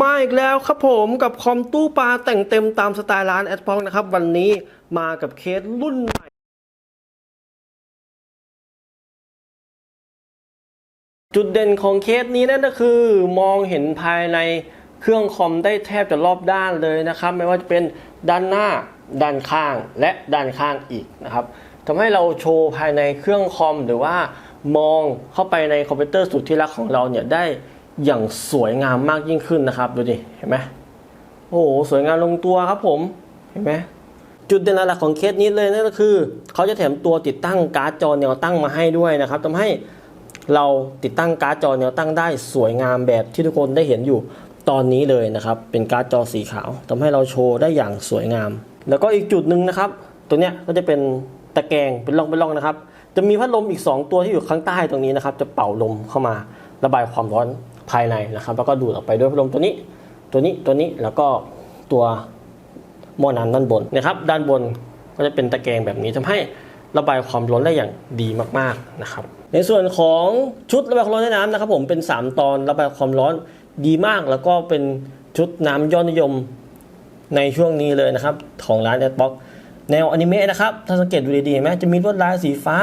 มาอีกแล้วครับผมกับคอมตู้ปลาแต่งเต็มตามสไตล์ร้านแอดพองนะครับ วันนี้มากับเคสรุ่นใหม่จุดเด่นของเคสนี้นั่นก็คือ มองเห็นภายในเครื่องคอมได้แทบจะรอบด้านเลยนะครับ ไม่ว่าจะเป็นด้านหน้า ด้านข้างและด้านข้างอีกนะครับทำให้เราโชว์ภายในเครื่องคอมหรือว่ามองเข้าไปในคอมพิวเตอร์สุดที่รักของเราเนี่ยได้ อย่างสวยงามมากยิ่งขึ้นนะครับดูดิเห็นไหมโอ้โหสวยงามลงตัวครับผมเห็นไหมจุดเด่นหลักของเคสนี้เลยนั่นก็คือ เขาจะแถมตัวติดตั้งการ์ดจอแนวตั้งมาให้ด้วยนะครับทำให้เราติดตั้งการ์ดจอแนวตั้งได้สวยงามแบบที่ทุกคนได้เห็นอยู่ตอนนี้เลยนะครับ เป็นการ์ดจอสีขาวทำให้เราโชว์ได้อย่างสวยงาม แล้วก็อีกจุดหนึ่งนะครับ ตัวเนี้ยก็จะเป็นตะแกรงเป็นร่องเป็นร่องนะครับ จะมีพัดลมอีก 2 ตัวที่อยู่ข้างใต้ตรงนี้นะครับ จะเป่าลมเข้ามาระบายความร้อน ภายในนะครับ แล้วก็ดูดออกไปด้วยพัดลมตัวนี้ ตัวนี้ตัวนี้แล้วก็ตัวหม้อน้ำด้านบนนะครับ ด้านบนก็จะเป็นตะแกรงแบบนี้ทำให้ระบายความร้อนได้อย่างดีมากๆนะครับ ในส่วนของชุดระบายความร้อนในน้ำนะครับผมเป็น 3 ตอนระบายความร้อนดีมาก แล้วก็เป็นชุดน้ำยอดนิยมในช่วงนี้เลยนะครับ ของร้านแอดบ็อกแนวอนิเมะนะครับ ถ้าสังเกตดูดีๆไหมจะมีลวดลายสีฟ้า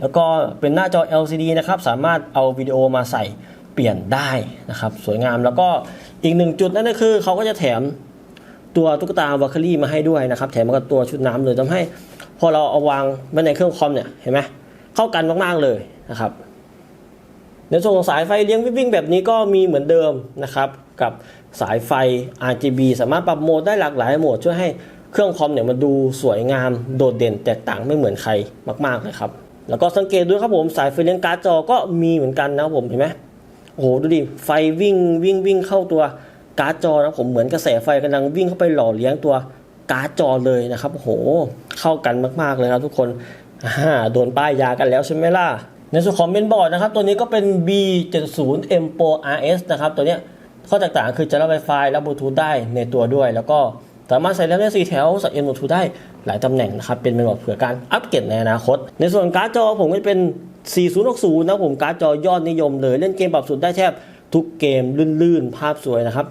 แล้วก็เป็นหน้าจอ LCD นะครับ สามารถเอาวิดีโอมาใส่ เปลี่ยนได้นะครับ สวยงามแล้วก็อีกหนึ่งจุดนั่นก็คือเขาก็จะแถมตัวตุ๊กตาวาคารี่มาให้ด้วยนะครับ แถมมากับตัวชุดน้ำเลยทำให้ พอเราเอาวางไว้ในเครื่องคอมเนี่ยเห็นไหมเข้ากันมากๆเลยนะครับในส่วนของสายไฟเลี้ยงวิ่งแบบนี้ก็มีเหมือนเดิมนะครับ กับสายไฟ RGB สามารถปรับโหมดได้หลากหลายโหมดช่วยให้เครื่องคอมเนี่ยมันดูสวยงามโดดเด่นแตกต่างไม่เหมือนใครมากๆเลยครับแล้วก็สังเกตด้วยครับผมสายไฟเลี้ยงการ์ดจอก็มีเหมือนกันนะครับผมเห็นไหม โอ้โหดูดิไฟวิ่งวิ่งวิ่งเข้าตัวการ์ดจอนะผมเหมือนกระแสไฟกำลังวิ่งเข้าไปหล่อเลี้ยงตัวการ์ดจอเลยนะครับโอ้โหเข้ากันมากๆเลยครับทุกคนอ่าโดนป้ายยากันแล้วใช่ไหมล่ะ ในส่วนของเมนบอร์ดนะครับ ตัวนี้ก็เป็น B70 M Pro RS นะครับ ตัวเนี้ยข้อแตกต่างคือจะรับ Wi-Fi และบลูทูธได้ในตัวด้วย แล้วก็สามารถใส่แรมได้4แถวใส่ M บลูทูธได้หลายตำแหน่งนะครับ เป็นเมนบอร์ดเผื่อการอัปเกรดในอนาคต ในส่วนการ์ดจอผมก็จะเป็น 4060นะผมการ์ดจอยอดนิยมเลย เล่นเกมปรับสุดได้แทบทุกเกมลื่นๆ ภาพสวยนะครับ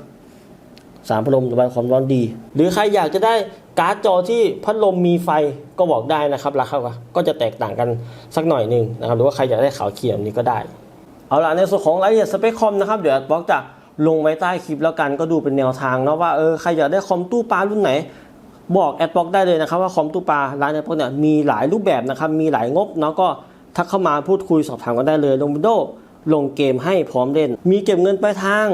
สามพัดลมระบายความร้อนดี หรือใครอยากจะได้การ์ดจอที่พัดลมมีไฟก็บอกได้นะครับราคาก็จะแตกต่างกันสักหน่อยหนึ่งนะครับหรือว่าใครอยากได้ขาวเขียวนี้ก็ได้ เอาล่ะในส่วนของรายละเอียดสเปคคอมนะครับเดี๋ยวบล็อกจะลงไว้ใต้คลิปแล้วกันก็ดูเป็นแนวทางเนาะว่าเออใครอยากได้คอมตู้ปลารุ่นไหน บอกแอดบล็อกได้เลยนะครับว่าคอมตู้ปลาร้านแอดบล็อกเนี่ยมีหลายรูปแบบนะครับมีหลายงบเนาะก็ ทักเข้ามาพูดคุยสอบถามกันได้เลยลงวิดีโดลงเกมให้พร้อมเล่น มีเก็บเงินปลายทาง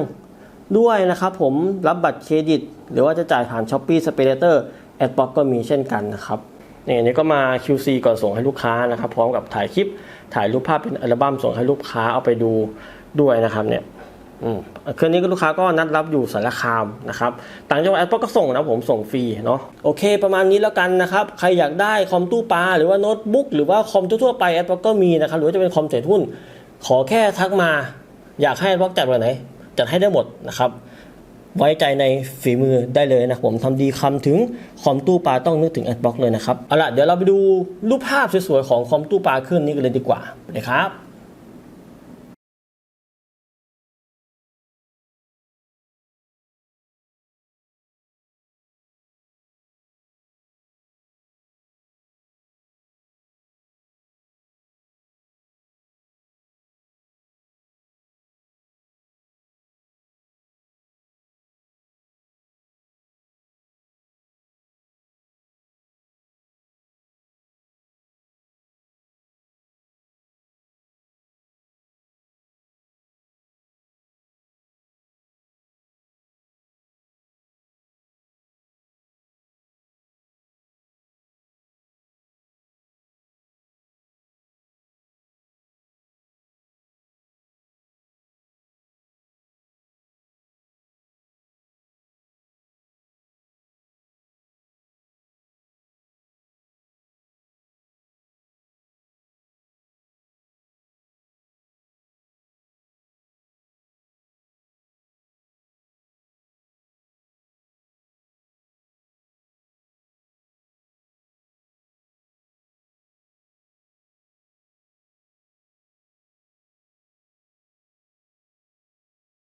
ด้วยนะครับผมรับบัตรเครดิต หรือว่าจะจ่ายผ่าน s h อ p e e s p a y l a t e r a d b l o k ก็มีเช่นกันนะครับนี่ยนี้ก็มา QC ก่อนส่งให้ลูกค้านะครับ พร้อมกับถ่ายคลิปถ่ายรูปภาพเป็นอัลบั้มส่งให้ลูกค้าเอาไปดูด้วยนะครับเนี่ย เครื่องนี้ก็ลูกค้าก็นัดรับอยู่สารคามนะครับต่างจังหวัดแอดก็ส่งนะผมส่งฟรีเนาะโอเค ประมาณนี้แล้วกันนะครับ ใครอยากได้คอมตู้ปลาหรือว่าโน้ตบุ๊กหรือว่าคอมทั่วไปแอดก็มีนะครับ หรือว่าจะเป็นคอมเทรดหุ้น ขอแค่ทักมาอยากให้แอดจัดวันไหน จัดให้ได้หมดนะครับไว้ใจในฝีมือได้เลยนะผมทำดีคำถึงคอมตู้ปลาต้องนึกถึงแอดบล็อกเลยนะครับเอาล่ะเดี๋ยวเราไปดูรูปภาพสวยๆของคอมตู้ปลาเครื่องนี้กันเลยดีกว่าเลยครับ